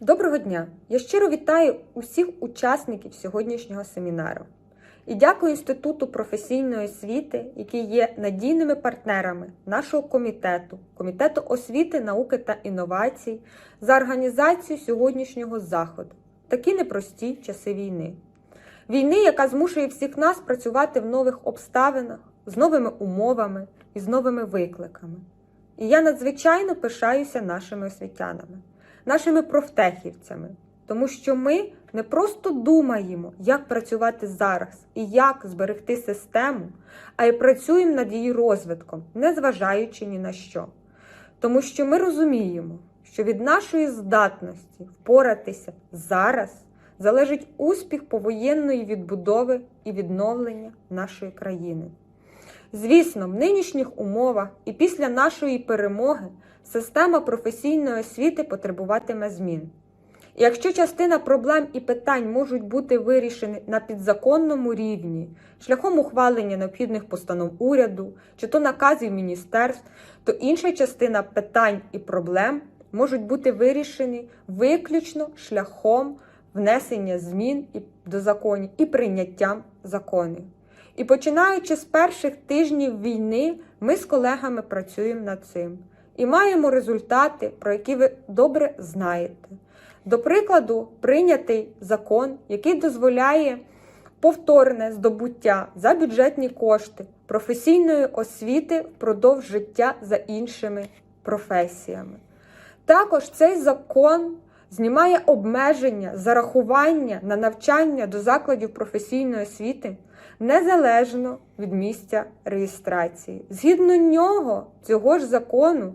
Доброго дня! Я щиро вітаю усіх учасників сьогоднішнього семінару і дякую Інституту професійної освіти, які є надійними партнерами нашого комітету, комітету освіти, науки та інновацій за організацію сьогоднішнього заходу такі непрості часи війни. Війни, яка змушує всіх нас працювати в нових обставинах, з новими умовами і з новими викликами. І я надзвичайно пишаюся нашими освітянами нашими профтехівцями, тому що ми не просто думаємо, як працювати зараз і як зберегти систему, а й працюємо над її розвитком, не зважаючи ні на що. Тому що ми розуміємо, що від нашої здатності впоратися зараз залежить успіх повоєнної відбудови і відновлення нашої країни. Звісно, в нинішніх умовах і після нашої перемоги система професійної освіти потребуватиме змін. І якщо частина проблем і питань можуть бути вирішені на підзаконному рівні, шляхом ухвалення необхідних постанов уряду чи то наказів міністерств, то інша частина питань і проблем можуть бути вирішені виключно шляхом внесення змін до законів і прийняттям законів. І починаючи з перших тижнів війни, ми з колегами працюємо над цим і маємо результати, про які ви добре знаєте. До прикладу, прийнятий закон, який дозволяє повторне здобуття за бюджетні кошти професійної освіти впродовж життя за іншими професіями. Також цей закон знімає обмеження зарахування на навчання до закладів професійної освіти незалежно від місця реєстрації. Згідно нього, цього ж закону,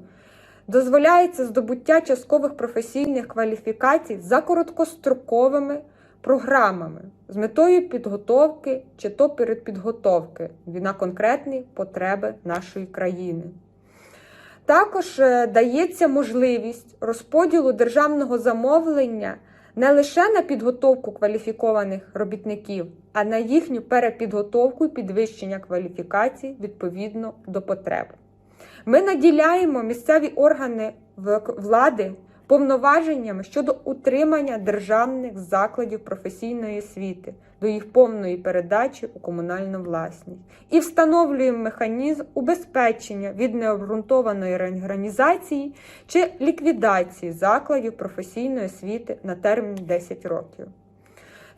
дозволяється здобуття часткових професійних кваліфікацій за короткостроковими програмами з метою підготовки чи то передпідготовки на конкретні потреби нашої країни. Також е, дається можливість розподілу державного замовлення не лише на підготовку кваліфікованих робітників, а на їхню перепідготовку і підвищення кваліфікації відповідно до потреб. Ми наділяємо місцеві органи влади повноваженнями щодо утримання державних закладів професійної освіти до їх повної передачі у комунальну власність і встановлюємо механізм убезпечення від необґрунтованої реорганізації чи ліквідації закладів професійної освіти на термін 10 років.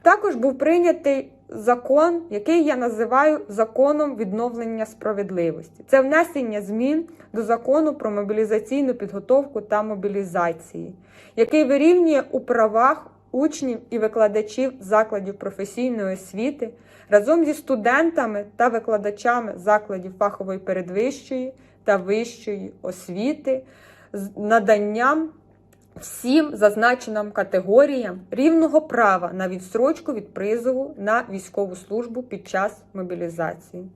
Також був прийнятий закон, який я називаю законом відновлення справедливості. Це внесення змін до закону про мобілізаційну підготовку та мобілізації, який вирівнює у правах учнів і викладачів закладів професійної освіти разом зі студентами та викладачами закладів фахової передвищої та вищої освіти з наданням всім зазначеним категоріям рівного права на відстрочку від призову на військову службу під час мобілізації.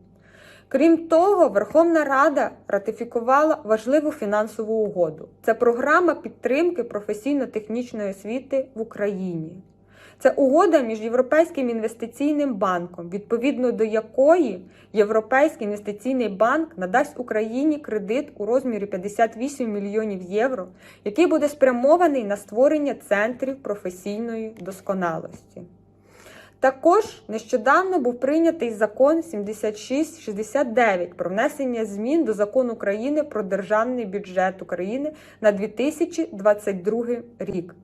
Крім того, Верховна Рада ратифікувала важливу фінансову угоду. Це програма підтримки професійно-технічної освіти в Україні. Це угода між Європейським інвестиційним банком, відповідно до якої Європейський інвестиційний банк надасть Україні кредит у розмірі 58 мільйонів євро, який буде спрямований на створення центрів професійної досконалості. Також нещодавно був прийнятий закон 7669 про внесення змін до закону України про державний бюджет України на 2022 рік.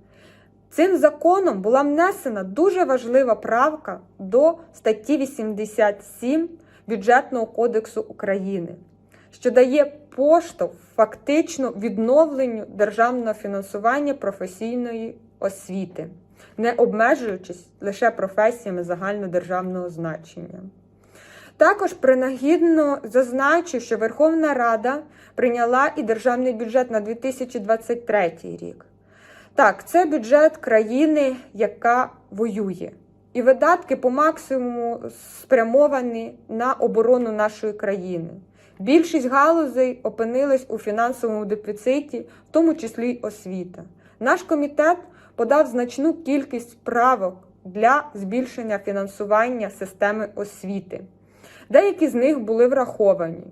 Цим законом була внесена дуже важлива правка до статті 87 Бюджетного кодексу України, що дає поштовх фактично відновленню державного фінансування професійної освіти, не обмежуючись лише професіями загальнодержавного значення. Також принагідно зазначу, що Верховна Рада прийняла і державний бюджет на 2023 рік. Так, це бюджет країни, яка воює. І видатки по максимуму спрямовані на оборону нашої країни. Більшість галузей опинились у фінансовому дефіциті, в тому числі й освіта. Наш комітет подав значну кількість правок для збільшення фінансування системи освіти. Деякі з них були враховані.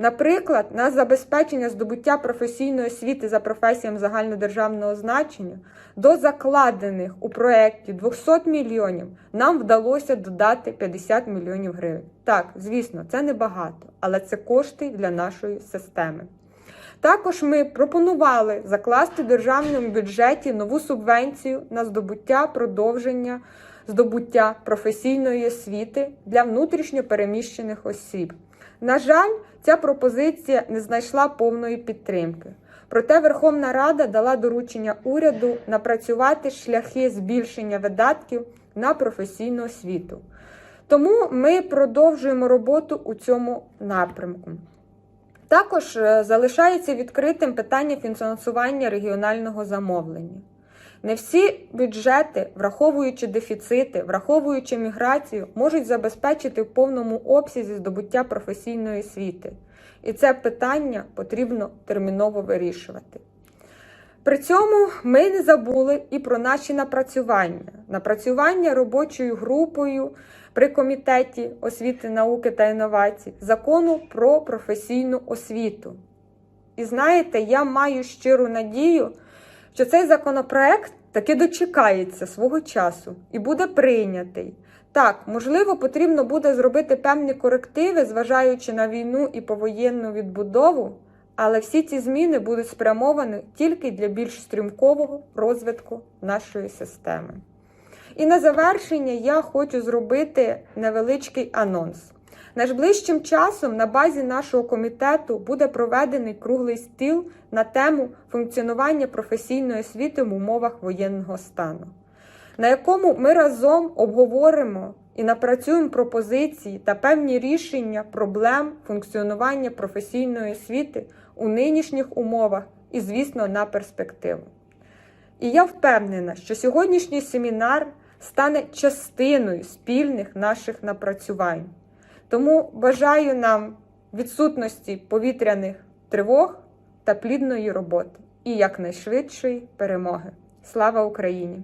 Наприклад, на забезпечення здобуття професійної освіти за професіями загальнодержавного значення до закладених у проєкті 200 мільйонів нам вдалося додати 50 мільйонів гривень. Так, звісно, це небагато, але це кошти для нашої системи. Також ми пропонували закласти в державному бюджеті нову субвенцію на здобуття продовження здобуття професійної освіти для внутрішньо переміщених осіб. На жаль, ця пропозиція не знайшла повної підтримки. Проте Верховна Рада дала доручення уряду напрацювати шляхи збільшення видатків на професійну освіту. Тому ми продовжуємо роботу у цьому напрямку. Також е, залишається відкритим питання фінансування регіонального замовлення. Не всі бюджети, враховуючи дефіцити, враховуючи міграцію, можуть забезпечити в повному обсязі здобуття професійної освіти. І це питання потрібно терміново вирішувати. При цьому ми не забули і про наші напрацювання. Напрацювання робочою групою при комітеті освіти, науки та інновацій закону про професійну освіту. І знаєте, я маю щиру надію, що цей законопроект таки дочекається свого часу і буде прийнятий. Так, можливо, потрібно буде зробити певні корективи, зважаючи на війну і повоєнну відбудову, але всі ці зміни будуть спрямовані тільки для більш стрімкового розвитку нашої системи. І на завершення я хочу зробити невеличкий анонс. Найближчим часом на базі нашого комітету буде проведений круглий стіл на тему функціонування професійної освіти в умовах воєнного стану, на якому ми разом обговоримо і напрацюємо пропозиції та певні рішення проблем функціонування професійної освіти у нинішніх умовах і, звісно, на перспективу. І я впевнена, що сьогоднішній семінар стане частиною спільних наших напрацювань. Тому бажаю нам відсутності повітряних тривог та плідної роботи і якнайшвидшої перемоги. Слава Україні!